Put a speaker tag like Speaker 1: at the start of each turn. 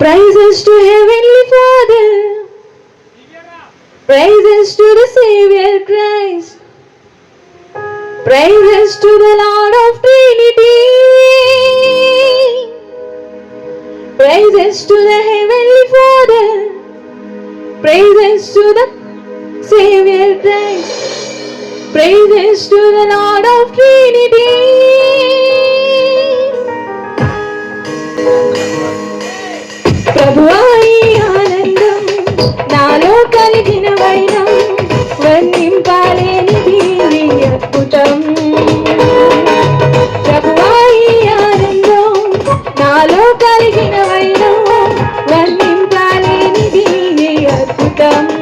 Speaker 1: Praises to Heavenly Father. Praises to the Savior Christ. Praises to the Lord of Trinity. Praises to the Heavenly Father. Praises to the Savior Christ. Praises to the Lord of Trinity. Instagram.